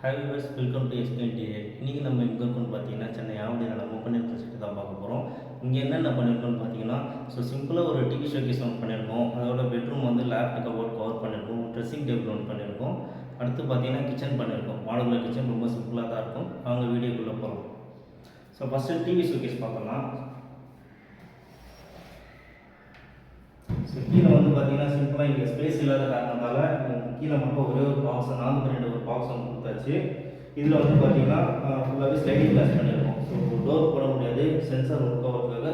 Hi viewers welcome to எஸ்பிஎன்டிஏ இன்றைக்கி நம்ம எங்கே இருக்கோம்னு பார்த்தீங்கன்னா சென்னை ஆவடி நம்ம ஓப்பன் யூனிவர்சிட்டி தான் பார்க்க போகிறோம் இங்கே என்னென்ன பண்ணியிருக்கோம்னு பார்த்தீங்கன்னா ஸோ சிம்பிளாக ஒரு டிவி ஷோக்கேஸ் ஒன்று பண்ணியிருக்கோம் அதோட பெட்ரூம் வந்து லேப்டாப் கபோர்ட் கவர் பண்ணியிருக்கோம் ட்ரெஸ்ஸிங் டேபிள் ஒன்று பண்ணியிருக்கோம் அடுத்து பார்த்தீங்கன்னா கிச்சன் பண்ணியிருக்கோம் மாடகுள்ள கிச்சன் ரொம்ப சிம்பிளாக தான் இருக்கும். அவங்க வீடியோக்குள்ளே போகிறோம் ஸோ ஃபஸ்ட்டு டிவி ஷோக்கேஸ் பார்க்கலாம். ஸோ கீழே வந்து பார்த்தீங்கன்னா சிம்பிளாக இங்கே ஸ்பேஸ் இல்லாத காரணத்தால் கீழே மட்டும் ஒரே ஒரு பாக்ஸ் நான்கு ரெண்டு ஒரு பாக்ஸ் ஒன்று கொடுத்தாச்சு. இதில் வந்து பார்த்தீங்கன்னா ஃபுல்லாகவே ஸ்லைடிங் கிளாஸ் பண்ணியிருக்கோம் ஸோ டோர் போட முடியாது. சென்சார் ஒர்க் ஆகிறதுக்காக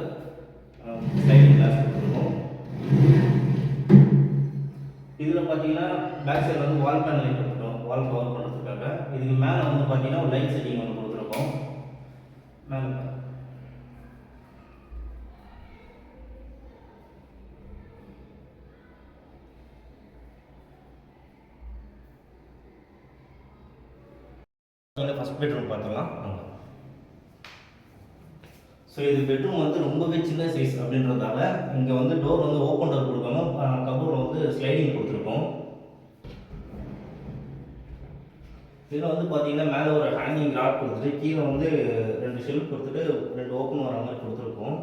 ஸ்லைடிங் கிளாஸ் கொடுத்துருக்கோம். இதில் பார்த்தீங்கன்னா பேக் சைடில் வந்து வால் பேனல் கொடுத்துருக்கோம் வால் கவர் பண்ணுறதுக்காக இதுக்கு மேலே வந்து பார்த்தீங்கன்னா ஒரு லைட் செட்டிங் ஒன்று கொடுத்துருக்கோம் மேலே ஃபஸ்ட் பெட்ரூம் பார்த்துக்கலாம் ஸோ இது பெட்ரூம் வந்து ரொம்பவே சின்ன சைஸ் அப்படின்றதால இங்கே வந்து டோர் வந்து ஓப்பன் டோர் கொடுக்காம கபோர்டில் வந்து ஸ்லைடிங் கொடுத்துருக்கோம். இதில் வந்து பார்த்தீங்கன்னா மேலே ஒரு ஹேங்கிங் ராட் கொடுத்துட்டு கீழே வந்து ரெண்டு ஷெல்ஃப் கொடுத்துட்டு ரெண்டு ஓப்பன் வர மாதிரி கொடுத்துருக்கோம்.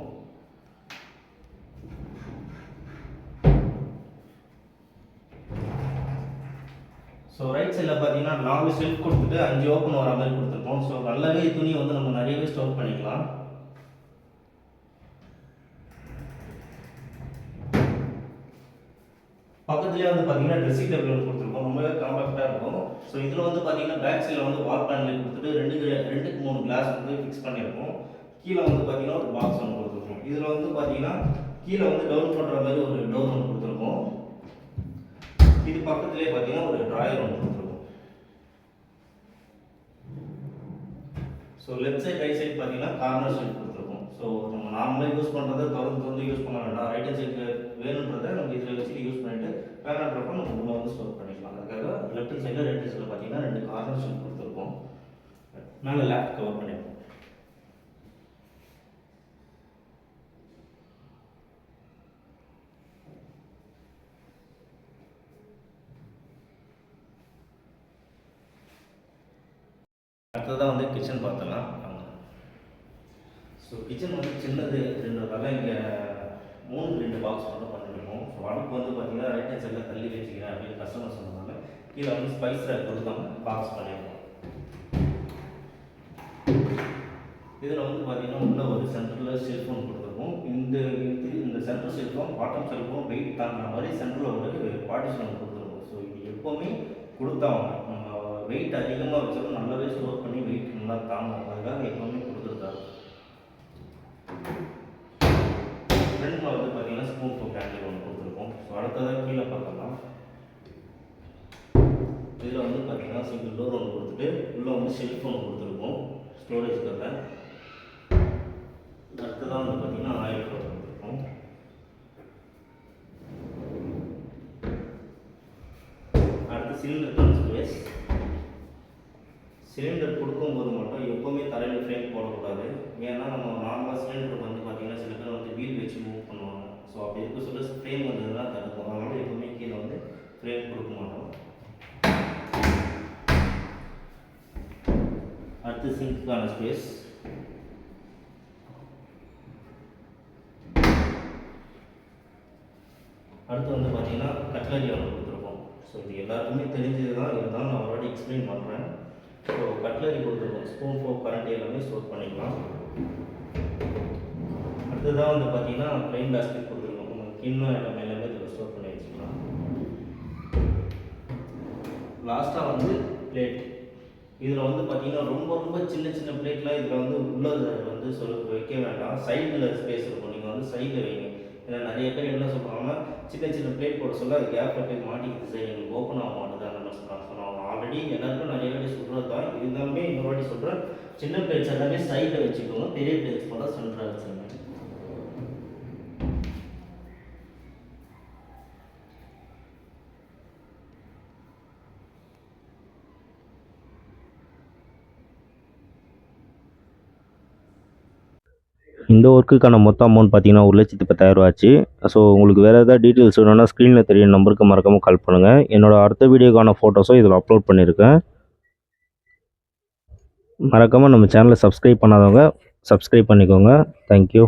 ஸோ ரைட் சைடில் பார்த்தீங்கன்னா நாலு ஸ்லிப் கொடுத்துட்டு அஞ்சு ஓப்பன் வர மாதிரி கொடுத்துருக்கோம். ஸோ நல்லாவே துணி வந்து நம்ம நிறையவே ஸ்டோர் பண்ணிக்கலாம். பக்கத்துலேயே வந்து பார்த்தீங்கன்னா ட்ரெஸ்ஸிங் டேபிள் ஒன்று கொடுத்துருக்கோம். ரொம்பவே காம்பாக்டாக இருக்கும். ஸோ இதில் வந்து பார்த்தீங்கன்னா பேக் சைடில் வந்து வால் பேனல் கொடுத்துட்டு ரெண்டு ரெண்டுக்கு மூணு கிளாஸ் வந்து ஃபிக்ஸ் பண்ணியிருக்கோம் கீழே வந்து பார்த்தீங்கன்னா ஒரு பாக்ஸ் ஒன்று கொடுத்துருக்கோம். இதில் வந்து பார்த்தீங்கன்னா கீழே வந்து டவுன் பண்ணுற மாதிரி ஒரு டோர் ஒன்று கொடுத்துருக்கோம். இது பக்கத்துலேயே பார்த்தீங்கன்னா ஒரு ட்ராயர் ஒன்று கொடுத்துருக்கும். So left side right side பார்த்தீங்கன்னா கார்னர் ஷெல்ஃப் கொடுத்துருக்கோம். ஸோ நம்ம நார்மலாக யூஸ் பண்ணுறதை திறந்து தொடர்ந்து யூஸ் பண்ண வேண்டாம். ரைட் ஹேண்ட் சைடு வேணுன்றதை நம்ம இதில் வச்சு யூஸ் பண்ணிட்டு வேணான்றப்ப நம்ம உள்ளே வந்து ஸ்டோர் பண்ணிக்கலாம். அதுக்காக லெஃப்ட் சைடில் ரைட் சைடில் பார்த்தீங்கன்னா ரெண்டு கார்னர் ஷெல்ஃப் கொடுத்துருக்கோம். மேலே லேப் கவர் பண்ணியிருக்கோம் அடுத்ததாக வந்து கிச்சன் பார்த்தலாம் ஸோ கிச்சன் வந்து சின்னது ரெண்டுனால இங்கே மூணு ரெண்டு பாக்ஸ் மட்டும் பண்ணிருக்கோம் ஸோ அடுப்பு வந்து பார்த்தீங்கன்னா ரைட் ஹேண்ட் சைடில் தள்ளி வச்சுக்கிறேன் அப்படின்னு கஸ்டமர் சொன்னதால கீழே வந்து ஸ்பைஸ் ரேக் கொடுத்தாங்க பாக்ஸ் பண்ணியிருக்கோம் இதில் வந்து பார்த்தீங்கன்னா உள்ள ஒரு சென்டரில் செல்ஃபோன் கொடுத்துருக்கோம் இந்த இது இந்த centre cellphone bottom cellphone weight தாங்கின மாதிரி சென்டரில் ஒரு பார்ட்டிஷன் கொடுத்துருக்கோம் ஸோ இது எப்போவுமே கொடுத்தாங்க நம்ம வெயிட் அதிகமாக வச்சாலும் நல்லாவே ஸ்டோர் பண்ணி வெயிட் நல்லா தாங்கும். அதுக்காக எப்போவுமே கொடுத்துருக்காரு ஃப்ரண்ட்ல வந்து பார்த்தீங்கன்னா ஸ்பூன் ஃபோக் ஹேண்டில் ஒன்று கொடுத்துருக்கோம். ஸோ அடுத்ததாக கீழே பார்க்கலாம். இதில் வந்து பார்த்தீங்கன்னா சிங்கிள் டோர் ஒன்று கொடுத்துட்டு உள்ளே வந்து ஷெல்ஃப் ஒன்று கொடுத்துருக்கோம். ஸ்டோரேஜ்க்காக அடுத்ததாக வந்து பார்த்தீங்கன்னா ஆயில் டோர் கொடுத்துருக்கோம். அடுத்து சிலிண்டர் சிலிண்டர் கொடுக்கும்போது மட்டும் எப்போவுமே தரையில் ஃப்ரேம் போடக்கூடாது. ஏன்னா நம்ம நார்மலாக சிலிண்டருக்கு வந்து பார்த்தீங்கன்னா சில பேர் வந்து வீல் வச்சு மூவ் பண்ணுவாங்க. ஸோ அப்படி இருக்க சொல்ல ஃப்ரேம் வந்ததுன்னா தடுக்கும். அதனால எப்போவுமே கீழே வந்து ஃப்ரேம் கொடுக்க மாட்டோம். அடுத்து சிங்க்குக்கான ஸ்பேஸ் அடுத்து வந்து பார்த்தீங்கன்னா கட்லரி ஒன்று கொடுத்துருக்கோம். ஸோ இது எல்லாருக்குமே தெரிஞ்சது தான் இருந்தாலும் நான் மறுபடியும் எக்ஸ்பிளைன் பண்ணுறேன் ஸோ கட்லரி கொடுத்துருக்கோம். ஸ்பூன் ஃபோக் கரண்டி எல்லாமே ஸ்டோர் பண்ணிக்கலாம். அடுத்ததான் வந்து பார்த்தீங்கன்னா ப்ளைன் பேஸ்கெட் கொடுத்துருக்கோம். உங்களுக்கு கிண்ணம் எல்லாமே எல்லாமே இதில் ஸ்டோர் பண்ணி வச்சுக்கலாம். லாஸ்ட்டாக வந்து பிளேட் இதில் வந்து பார்த்தீங்கன்னா ரொம்ப ரொம்ப சின்ன சின்ன பிளேட்லாம் இதில் வந்து உள்ள வந்து சொல் வைக்க வேண்டாம். சைடில் ஸ்பேஸ் இருக்கும். நீங்கள் வந்து சைடில் வைங்க. ஏன்னா நிறைய பேர் என்ன சொல்கிறாங்கன்னா சின்ன சின்ன பிளேட் போட சொல்ல அது கேப்பில் போய் மாட்டிக்கிது சார் எங்களுக்கு ஓப்பன் ஆக மாட்டுது அந்த மாதிரி சொல்கிறாங்க ஸோ நான் ஆல்ரெடி எல்லாருக்கும் நிறைய வாட்டி சொல்கிறது தான். இருந்தாலுமே இன்னொரு வாட்டி சொல்கிறேன் சின்ன பிளேட்ஸ் எல்லாமே சைடில் வச்சுக்கோங்க. பெரிய பிளேட்ஸ் மட்டும் சென்டராக வச்சுருங்க இந்த ஒர்க்குக்கான மொத்த அமௌண்ட் பார்த்தீங்கன்னா ஒரு லட்சத்து பத்தாயிரரூவா ஆச்சு. ஸோ உங்களுக்கு வேறு ஏதாவது டீட்டெயில்ஸ் வேணும்னா ஸ்க்ரீனில் தெரிய நம்பருக்கு மறக்காமல் கால் பண்ணுங்கள் என்னோட அடுத்த வீடியோக்கான ஃபோட்டோஸும் இதில் அப்லோட் பண்ணியிருக்கேன். மறக்காமல் நம்ம சேனலை சப்ஸ்கிரைப் பண்ணாதவங்க சப்ஸ்கிரைப் பண்ணிக்கோங்க. தேங்க்யூ